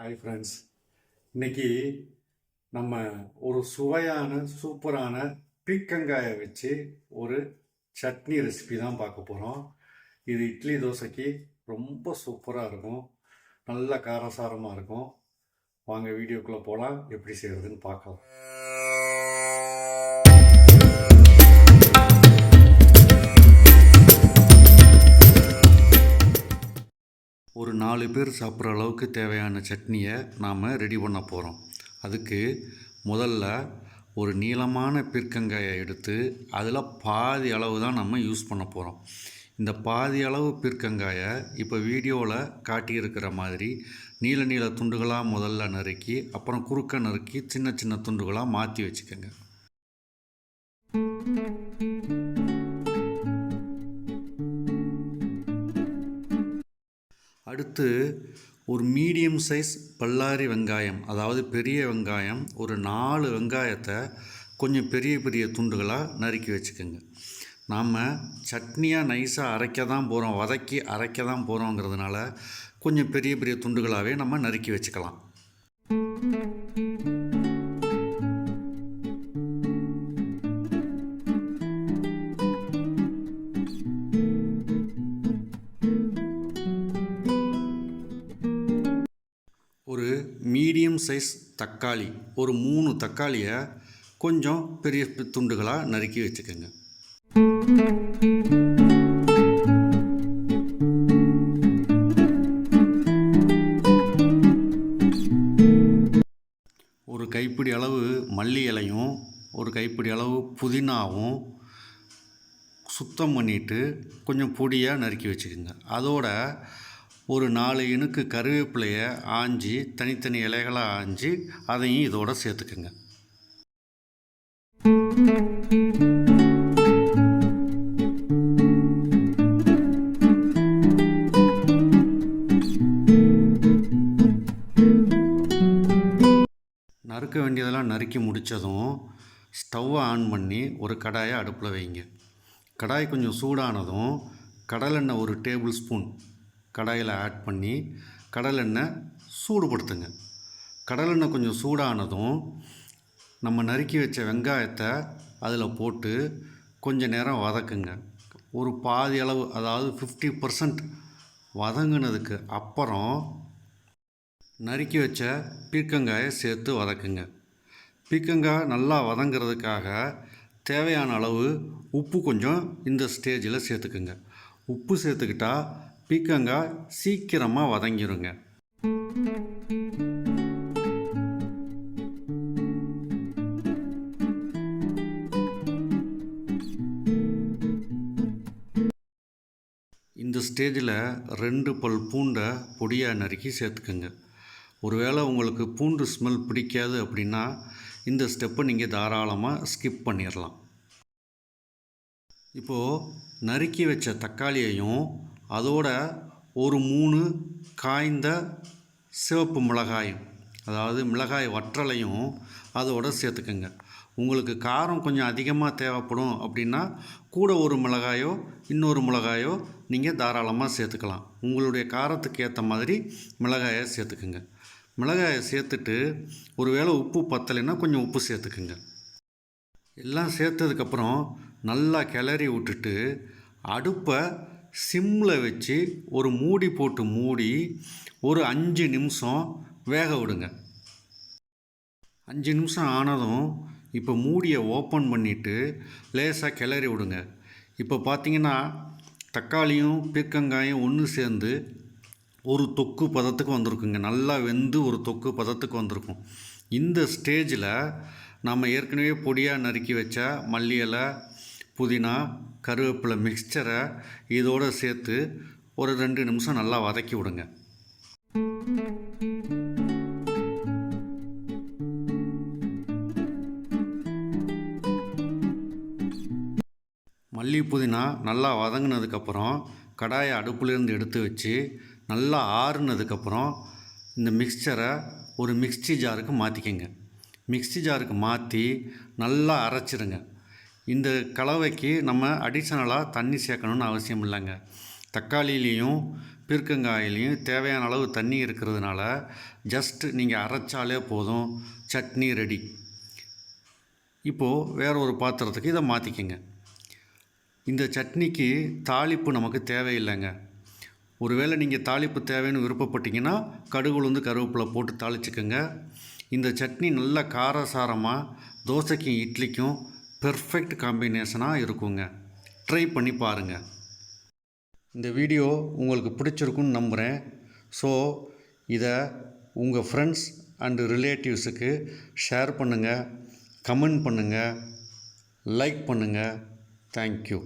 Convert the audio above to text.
Hi friends இன்னைக்கு நம்ம ஒரு சுவையான சூப்பரான பீக்கங்காயை வச்சு ஒரு சட்னி ரெசிபி தான் பார்க்க போகிறோம் இது இட்லி தோசைக்கு ரொம்ப சூப்பராக இருக்கும். நல்ல காரசாரமாக இருக்கும். வாங்க வீடியோக்குள்ளே போகலாம் எப்படி செய்கிறதுன்னு பார்க்கலாம். நாலு பேர் சாப்பிட்ற அளவுக்கு தேவையான சட்னியை நாம் ரெடி பண்ண போகிறோம் அதுக்கு முதல்ல ஒரு நீளமான பீர்க்கங்காயை எடுத்து அதில் பாதி அளவு தான் நம்ம யூஸ் பண்ண போகிறோம் இந்த பாதி அளவு பீர்க்கங்காயை இப்போ வீடியோவில் காட்டியிருக்கிற மாதிரி நீல நீள துண்டுகளாக முதல்ல நறுக்கி அப்புறம் குறுக்க நறுக்கி சின்ன சின்ன துண்டுகளாக மாற்றி வச்சுக்கோங்க. அடுத்து ஒரு மீடியம் சைஸ் பல்லாரி வெங்காயம் அதாவது பெரிய வெங்காயம் ஒரு நாலு வெங்காயத்தை கொஞ்சம் பெரிய பெரிய துண்டுகளாக நறுக்கி வச்சுக்கோங்க. நாம் சட்னியாக நைஸாக அரைக்க தான் போகிறோம் வதக்கி அரைக்க தான் போகிறோங்கிறதுனால கொஞ்சம் பெரிய பெரிய துண்டுகளாகவே நம்ம நறுக்கி வச்சுக்கலாம். மீடியம் சைஸ் தக்காளி ஒரு மூணு தக்காளியை கொஞ்சம் பெரிய துண்டுகளாக நறுக்கி வச்சுக்கோங்க. ஒரு கைப்பிடி அளவு மல்லி இலையும் ஒரு கைப்பிடி அளவு புதினாவும் சுத்தம் பண்ணிவிட்டு கொஞ்சம் பொடியாக நறுக்கி வச்சுக்கோங்க. அதோட ஒரு நாலு இணுக்கு கருவேப்பிலையை ஆஞ்சி தனித்தனி இலைகளாக ஆஞ்சி அதையும் இதோட சேர்த்துக்குங்க. நறுக்க வேண்டியதெல்லாம் நறுக்கி முடித்ததும் ஸ்டவ்வை ஆன் பண்ணி ஒரு கடாயை அடுப்பில் வைங்க. கடாய் கொஞ்சம் சூடானதும் கடலெண்ணெய் ஒரு டேபிள் ஸ்பூன் கடாயில் ஆட் பண்ணி கடலெண்ணெய் சூடுபடுத்துங்க. கடலெண்ணெய் கொஞ்சம் சூடானதும் நம்ம நறுக்கி வச்ச வெங்காயத்தை அதில் போட்டு கொஞ்சம் நேரம் வதக்குங்க. ஒரு பாதி அளவு அதாவது ஃபிஃப்டி பர்சன்ட் வதங்கினதுக்கு அப்புறம் நறுக்கி வச்ச பீர்க்கங்காயை சேர்த்து வதக்குங்க. பீர்க்கங்காய் நல்லா வதங்கிறதுக்காக தேவையான அளவு உப்பு கொஞ்சம் இந்த ஸ்டேஜில் சேர்த்துக்குங்க. உப்பு சேர்த்துக்கிட்டால் பீக்கங்காய் சீக்கிரமாக வதங்கிருங்க. இந்த ஸ்டேஜில் ரெண்டு பல் பூண்டை பொடியாக நறுக்கி சேர்த்துக்குங்க. ஒருவேளை உங்களுக்கு பூண்டு ஸ்மெல் பிடிக்காது அப்படின்னா இந்த ஸ்டெப்பை நீங்கள் தாராளமாக ஸ்கிப் பண்ணிடலாம் இப்போது நறுக்கி வச்ச தக்காளியையும் அதோட ஒரு மூணு காய்ந்த சிவப்பு மிளகாயும் அதாவது மிளகாய் வற்றலையும் அதோட சேர்த்துக்கோங்க. உங்களுக்கு காரம் கொஞ்சம் அதிகமாக தேவைப்படும் அப்படின்னா கூட ஒரு மிளகாயோ இன்னொரு மிளகாயோ நீங்கள் தாராளமாக சேர்த்துக்கலாம். உங்களுடைய காரத்துக்கு ஏற்ற மாதிரி மிளகாயை சேர்த்துக்குங்க. மிளகாயை சேர்த்துட்டு ஒருவேளை உப்பு பத்தலைன்னா கொஞ்சம் உப்பு சேர்த்துக்குங்க. எல்லாம் சேர்த்ததுக்கப்புறம் நல்லா கிளறி விட்டுட்டு அடுப்பை சிம்மில் வச்சு ஒரு மூடி போட்டு மூடி ஒரு அஞ்சு நிமிஷம் வேக விடுங்க. அஞ்சு நிமிஷம் ஆனதும் இப்போ மூடியை ஓப்பன் பண்ணிவிட்டு லேசாக கிளறி விடுங்க. இப்போ பார்த்தீங்கன்னா தக்காளியும் பீர்க்கங்காயும் ஒன்று சேர்ந்து ஒரு தொக்கு பதத்துக்கு வந்திருக்குங்க. நல்லா வெந்து ஒரு தொக்கு பதத்துக்கு வந்திருக்கும். இந்த ஸ்டேஜில் நம்ம ஏற்கனவே பொடியாக நறுக்கி வச்ச மல்லி இலை புதினா கருவேப்பிலை மிக்சரை இதோடு சேர்த்து ஒரு ரெண்டு நிமிஷம் நல்லா வதக்கி விடுங்க. மல்லி புதினா நல்லா வதங்கினதுக்கப்புறம் கடாயை அடுப்புலேருந்து எடுத்து வச்சு நல்லா ஆறுனதுக்கப்புறம் இந்த மிக்சரை ஒரு மிக்ஸி ஜாருக்கு மாற்றிக்கங்க மிக்ஸி ஜாருக்கு மாற்றி நல்லா அரைச்சிருங்க. இந்த கலவைக்கு நம்ம அடிஷ்னலாக தண்ணி சேர்க்கணுன்னு அவசியம் இல்லைங்க. தக்காளிலேயும் பீர்க்கங்காயிலையும் தேவையான அளவு தண்ணி இருக்கிறதுனால ஜஸ்ட் நீங்கள் அரைச்சாலே போதும். சட்னி ரெடி இப்போது வேற ஒரு பாத்திரத்துக்கு இதை மாற்றிக்கங்க இந்த சட்னிக்கு தாளிப்பு நமக்கு தேவையில்லைங்க. ஒருவேளை நீங்கள் தாளிப்பு தேவைன்னு விருப்பப்பட்டீங்கன்னா கடுகு உளுந்து கருவேப்பிலை போட்டு தாளிச்சுக்கோங்க. இந்த சட்னி நல்ல காரசாரமாக தோசைக்கும் இட்லிக்கும் பெர்ஃபெக்ட் காம்பினேஷனாக இருக்குங்க. ட்ரை பண்ணி பாருங்கள் இந்த வீடியோ உங்களுக்கு பிடிச்சிருக்குன்னு நம்புகிறேன் ஸோ இதை உங்கள் ஃப்ரெண்ட்ஸ் அண்டு ரிலேட்டிவ்ஸுக்கு ஷேர் பண்ணுங்கள் கமெண்ட் பண்ணுங்கள் லைக் பண்ணுங்கள் தேங்க்யூ